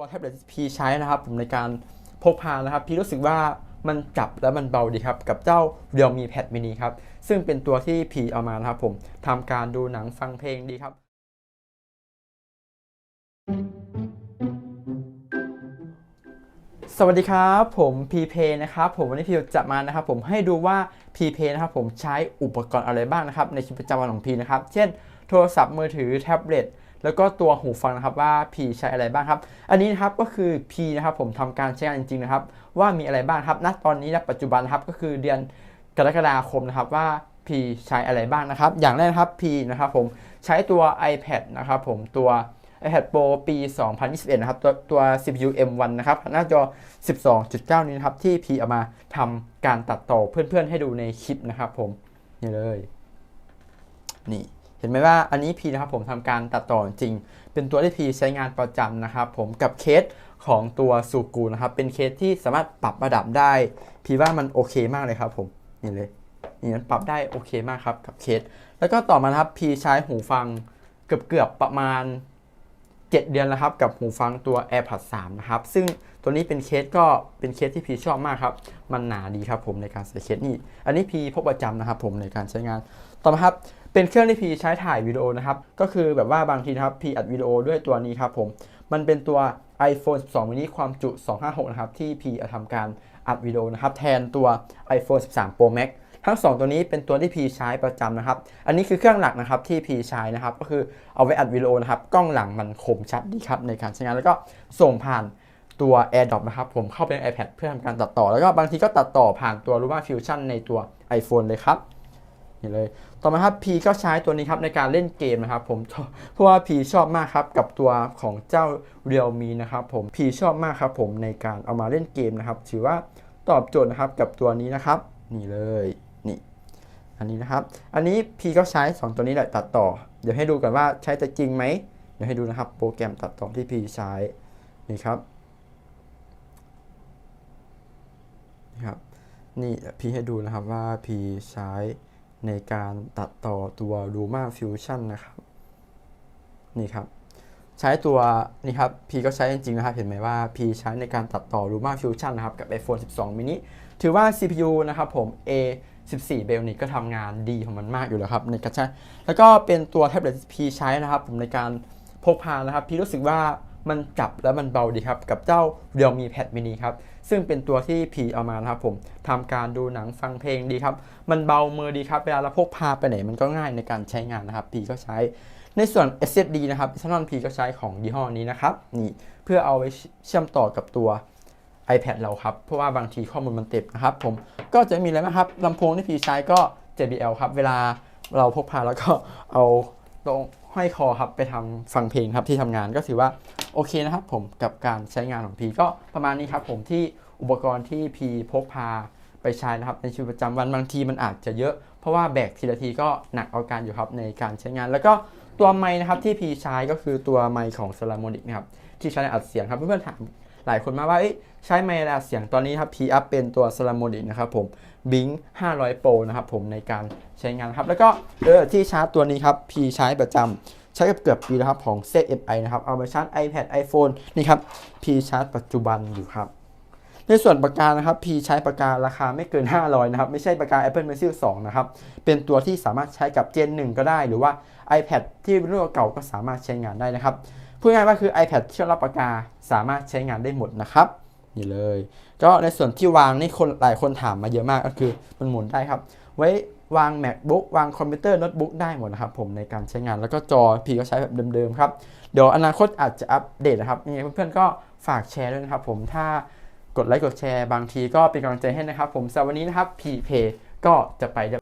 ตัวแท็บเล็ตพีใช้นะครับผมในการพกพานะครับ พี่รู้สึกว่ามันจับแล้วมันเบาดีครับ กับเจ้า Realme Pad Mini ครับ ซึ่งเป็นตัวที่พีเอามานะครับผมทำการดูหนังฟังเพลงดีครับ สวัสดีครับผมพีเพนะครับผมวันนี้พี่จะมานะครับผมให้ดูว่าพีเพนะครับผมใช้อุปกรณ์อะไรบ้างนะครับในชีวิตประจำวันของพีนะครับ เช่น โทรศัพท์มือถือแท็บเล็ต แล้วก็ตัวหูฟังนะครับว่าพีใช้อะไรบ้างครับ อันนี้นะครับก็คือพีนะครับผมทำการใช้งานจริงๆนะครับ ว่ามีอะไรบ้างครับณตอนนี้ณปัจจุบันครับก็คือเดือนกรกฎาคมนะครับว่าพีใช้อะไรบ้างนะครับ อย่างแรกครับพีนะครับผมใช้ตัว iPad นะครับผมตัว iPad Pro ปี 2021 นะครับ ตัวตัว CPU M1 นะครับ หน้าจอ 12.9นี้นครับ ที่พีเอามาทำการตัดต่อเพื่อนๆให้ดูในคลิปนะครับผม นี่เลย นี่ เห็นไหมว่าอันนี้พีนะครับผมทำการตัดต่อจริง เป็นตัวที่พีใช้งานประจำนะครับผมกับเคสของตัวซูกูนะครับเป็นเคสที่สามารถปรับระดับได้พีว่ามันโอเคมากเลยครับผมนี่เลยนี่มันปรับได้โอเคมากครับกับเคส แล้วก็ต่อมาครับพีใช้หูฟังเกือบๆประมาณ 7 เดือนแล้วครับกับหูฟังตัว AirPods 3 นะครับ ซึ่งตัวนี้เป็นเคสก็เป็นเคสที่พีชอบมากครับ มันหนาดีครับผมในการใส่เคสนี่ อันนี้พีพกประจำนะครับผมในการใช้งาน ต่อมาครับ เป็นเครื่องที่พีใช้ถ่ายวิดีโอนะครับ ก็คือแบบว่าบางทีนะครับพีอัดวิดีโอด้วยตัวนี้ครับผม มันเป็นตัว iPhone 12 mini ความจุ 256 นะครับ ที่พีทำการอัดวิดีโอนะครับ แทนตัว iPhone 13 Pro Max ทั้ง 2 ตัวนี้เป็นตัวที่พีใช้ประจำนะครับ อันนี้คือเครื่องหลักนะครับที่พีใช้นะครับ ก็คือเอาไว้อัดวิดีโอนะครับ กล้องหลังมันคมชัดดีครับในการใช้งานแล้วก็ส่งผ่านตัว AirDrop นะครับ ผมเข้าไปใน iPad เพื่อทำการตัดต่อ แล้วก็บางทีก็ตัดต่อผ่านตัว Luma Fusion ในตัว iPhone เลยครับ นี่เลย ต่อมาครับ P ก็ใช้ตัวนี้ครับในการเล่นเกมนะครับผม เพราะว่า P ชอบมากครับกับตัวของเจ้า Realme นะครับผม P ชอบมากครับผมในการเอามาเล่นเกมนะครับ ถือว่าตอบโจทย์นะครับกับตัวนี้นะครับ นี่เลยนี่ อันนี้นะครับ อันนี้ P ก็ใช้ 2 ตัวนี้แหละตัดต่อ เดี๋ยวให้ดูกันว่าใช้จะจริงไหม เดี๋ยวให้ดูนะครับโปรแกรมตัดต่อที่ P ใช้ นี่ครับ นี่ครับ นี่พีให้ดูนะครับว่าพีใช้ ในการตัดต่อตัว Luma Fusion นะครับ นี่ครับ ใช้ตัวนี่ครับพีก็ใช้จริงๆนะครับ เห็นไหมว่าพีใช้ในการตัดต่อ Luma Fusion นะครับ กับ iPhone 12 mini ถือว่า CPU นะครับผม A 14 Bionic ก็ทำงานดีของมันมากอยู่แล้วครับในการใช้แล้วก็เป็นตัวแท็บเล็ตพีใช้นะครับผมในการพกพานะครับพีรู้สึกว่า มันจับแล้วมันเบาดีครับ กับเจ้า Realme Pad Mini ครับ ซึ่งเป็นตัวที่พีเอามานะครับผมทำการดูหนังฟังเพลงดีครับ มันเบามือดีครับ เวลาเราพกพาไปไหนมันก็ง่ายในการใช้งานนะครับพีก็ใช้ ในส่วน SSD นะครับ External P ก็ใช้ของยี่ห้อนี้นะครับนี่เพื่อเอาไว้เชื่อมต่อกับตัว iPad เราครับ เพราะว่าบางทีข้อมูลมันเต็มนะครับผมก็จะมีอะไรบ้างครับลำโพงที่พีใช้ก็ JBL ครับ เวลาเราพกพาแล้วก็เอาตรงห้อยคอครับไปทำฟังเพลงครับที่ทำงานก็ถือว่า โอเคนะครับผมกับการใช้งานของพีก็ประมาณนี้ครับผมที่อุปกรณ์ที่พีพกพาไปใช้นะครับในชีวิตประจำวันบางทีมันอาจจะเยอะเพราะว่าแบกทีละทีก็หนักเอาการอยู่ครับในการใช้งาน แล้วก็ตัวไมค์นะครับที่พีใช้ก็คือตัวไมค์ของ s a l a m o n i c นะครับที่ใช้ในอัดเสียงครับเพื่อนๆถามหลายคนมาว่าเอ้ใช้ไมค์อะไรอัดเสียงตอนนี้ครับพีอัพเป็นตัว s a l a m o n i c นะครับผม Bing 500 Pro นะครับผมในการใช้งานครับแล้วก็เออที่ชาร์จตัวนี้ครับพีใช้ประจำใช้กับเกือบปีแล้วครับของ ZMI นะครับเอามาชาร์จ iPad iPhone นี่ครับ P ชาร์จปัจจุบันอยู่ครับในส่วนปากกานะครับ P ใช้ปากการาคาไม่เกิน 500 นะครับ ไม่ใช่ปากกา Apple Pencil 2 นะครับ เป็นตัวที่สามารถใช้กับ Gen 1 ก็ได้ หรือว่า iPad ที่รุ่นเก่าก็สามารถใช้งานได้นะครับ พูดง่ายๆว่าคือ iPad ที่รับปากกาสามารถใช้งานได้หมดนะครับ นี่เลย ก็ในส่วนที่วางนี่คนหลายคนถามมาเยอะมากก็คือมันหมุนได้ครับ ไว้วาง MacBook วางคอมพิวเตอร์โน้ตบุ๊กได้หมดนะครับผมในการใช้งานแล้วก็จอพีก็ใช้แบบเดิมๆครับ เดี๋ยวอนาคตอาจจะอัปเดตนะครับยังไงเพื่อนๆก็ฝากแชร์ด้วยนะครับผมถ้ากดไลค์กดแชร์บางทีก็เป็นกำลังใจให้นะครับผมสำหรับวันนี้นะครับพีเพก็จะไปเรียบ